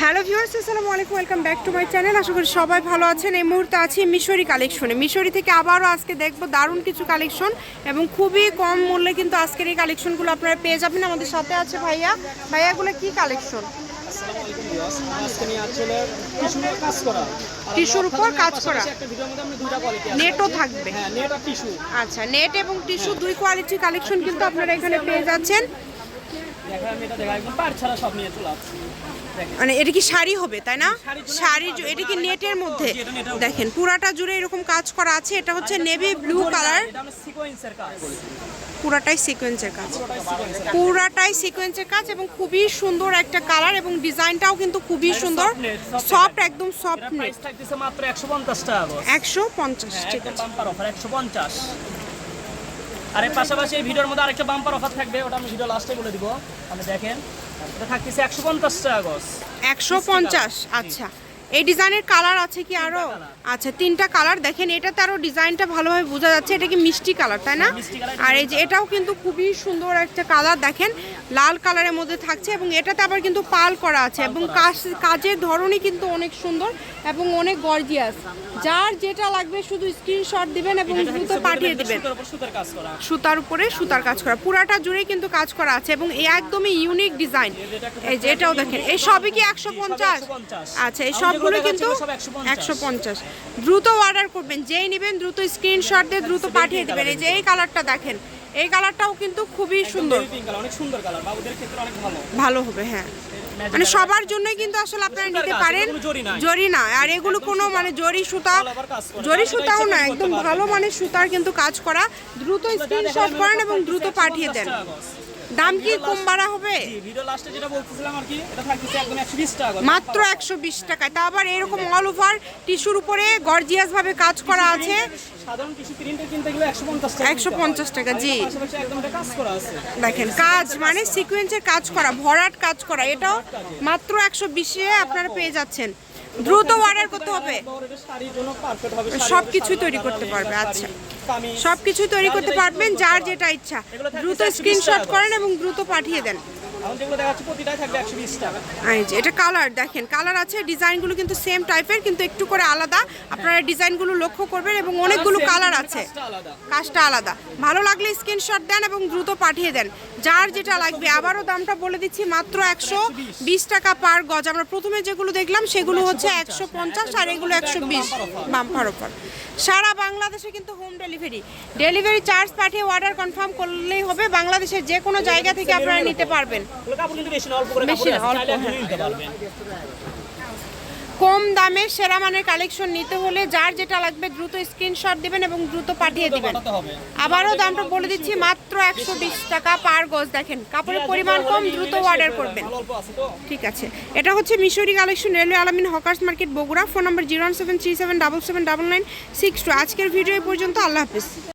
Hello viewers আসসালামু আলাইকুম welcome back to my channel. আশা করি সবাই ভালো আছেন। এই মুহূর্তে আছি মিশরি কালেকশনে। মিশরি থেকে আবারও আজকে দেখব দারুণ কিছু কালেকশন এবং খুবই কম মূল্যে কিন্তু আজকের এই কালেকশনগুলো আপনারা পেয়ে যাবেন আমাদের সাথে আছে ভাইয়া। ভাইয়াগুলো কি কালেকশন? টিস্যুর উপর কাজ করা। নেটও থাকবে। হ্যাঁ আচ্ছা নেট এবং টিস্যু দুই কোয়ালিটির কালেকশন কিন্তু আপনারা এখানে পেয়ে যাচ্ছেন। দেখা আমি এটা দেখা একদম পার ছাড়া সব নিয়ে চলে আসছি। মানে এটা কি শাড়ি হবে তাই না? শাড়ি এটা কি নেটের মধ্যে? দেখেন পুরাটা জুড়ে এরকম কাজ করা আছে এটা হচ্ছে নেভি ব্লু কালার পুরাটাই সিকোয়েন্সের কাজ। পুরোটাই সিকোয়েন্সের কাজ। এবং খুবই সুন্দর একটা কালার এবং ডিজাইনটাও কিন্তু খুবই সুন্দর। সফট একদম সফট নেট প্রাইস থাকতেছে মাত্র 150 টাকা একশো পঞ্চাশ ঠিক আছে। বাম্পার অফার 150 আর এর পাশাপাশি এই ভিডিওর মধ্যে আরেকটা বাম্পার অফার থাকবে, ওটা আমি ভিডিও লাস্টে বলে দিব। আপনি দেখেন, এটা থাকতেছে 150 টাকা গস একশো পঞ্চাশ আচ্ছা। এই ডিজাইনের কালার আছে কি আরও? আচ্ছা তিনটা কালার। দেখেন এটাতে আরও ডিজাইনটা ভালোভাবে বোঝা যাচ্ছে। এটা কি মিষ্টি কালার তাই না? আর এই যে এটাও কিন্তু খুবই সুন্দর একটা কালার। দেখেন লাল কালারের মধ্যে থাকছে এবং এটাতে আবার কিন্তু পাল করা আছে এবং কাজ কাজের ধরনই কিন্তু অনেক সুন্দর এবং অনেক গর্জিয়াস। যার যেটা লাগবে শুধু স্ক্রিনশট দিবেন এবং দ্রুত পাঠিয়ে দিবেন। সুতার উপর সুতার কাজ করা। পুরাটা জুড়ে কিন্তু কাজ করা আছে এবং এই একদমই ইউনিক ডিজাইন এই যে এটাও দেখেন। এই সবই কি একশো পঞ্চাশ? আচ্ছা এই সবগুলো কিন্তু একশো পঞ্চাশ। দ্রুত অর্ডার করবেন যেই নেবেন দ্রুত স্ক্রিনশট দিয়ে দ্রুত পাঠিয়ে দেবেন। এই যে এই কালারটা দেখেন এই কালারটাও কিন্তু খুবই সুন্দর। অনেক সুন্দর কালার বাবুদের ক্ষেত্রে অনেক ভালো। ভালো হবে হ্যাঁ। মানে সবার জন্যই কিন্তু আসলে আপনারা নিতে পারেন। জরি না। আর এগুলো কোনো মানে জরি সুতা। জরি সুতাও না একদম। ভালো মানের সুতার কিন্তু কাজ করা। দ্রুত স্ক্রিনশট করেন এবং দ্রুত পাঠিয়ে দেন। দাম কি কম বাড়া হবে? ভিডিও লাস্টে যেটা বলতেছিলাম আর কি এটা থাকতেছে একদম 120 টাকা মাত্র একশো বিশ টাকায়। তা আবার এরকম অল ওভার টিস্যুর উপরে গর্জিয়াস ভাবে কাজ করা আছে? সাধারণ কিছু প্রিন্টের কিনতে গেলে 150 টাকা টাকা জি। একদম এটা কাজ করা আছে। দেখেন কাজ মানে সিকোয়েন্সের কাজ করা ভরাট কাজ করা এটাও মাত্র একশো বিশে আপনারা পেয়ে যাচ্ছেন। দ্রুত অর্ডার করতে হবে। সব কিছুই তৈরি করতে পারবে, আচ্ছা। সব কিছুই তৈরি করতে পারবেন যার যেটা ইচ্ছা। দ্রুত স্ক্রিনশট করেন এবং দ্রুত পাঠিয়ে দেন। এখন যেগুলো দেখাচ্ছি প্রতিটাই থাকবে 120 টাকা। এই যে এটা কালার দেখেন। কালার আছে ডিজাইনগুলো কিন্তু সেম টাইপের কিন্তু একটু করে আলাদা। আপনারা ডিজাইনগুলো লক্ষ্য করবেন এবং অনেকগুলো কালার আছে। কাজটা আলাদা। কাজটা আলাদা। ভালো লাগলে স্ক্রিনশট দেন এবং দ্রুত পাঠিয়ে দেন। যার যেটা লাগবে আবারও দামটা বলে দিচ্ছি মাত্র একশো বিশ। টাকা পার গজ। আমরা প্রথমে যেগুলো দেখলাম সেগুলো হচ্ছে একশো পঞ্চাশ আর এগুলো একশো বিশ বাম্পার ওপর সারা বাংলাদেশে কিন্তু হোম ডেলিভারি ডেলিভারি চার্জ পাঠিয়ে অর্ডার কনফার্ম করলেই হবে বাংলাদেশের যে কোনো জায়গা থেকে আপনারা নিতে পারবেন। অল্প কম দামে সেরা মানের কালেকশন নিতে হলে যার যেটা লাগবে দ্রুত স্ক্রিনশট দিবেন এবং দ্রুত পাঠিয়ে দিবেন। আবারও দামটা বলে দিচ্ছি মাত্র একশো বিশ টাকা পার গজ দেখেন। কাপড়ের পরিমাণ কম দ্রুত অর্ডার করবেন। ঠিক আছে। এটা হচ্ছে Mishri collection railway Alamin hawkers market Bogura. Phone number zero seven three seven double seven double nine six two. আজকের ভিডিও পর্যন্ত আল্লাহ হাফিজ।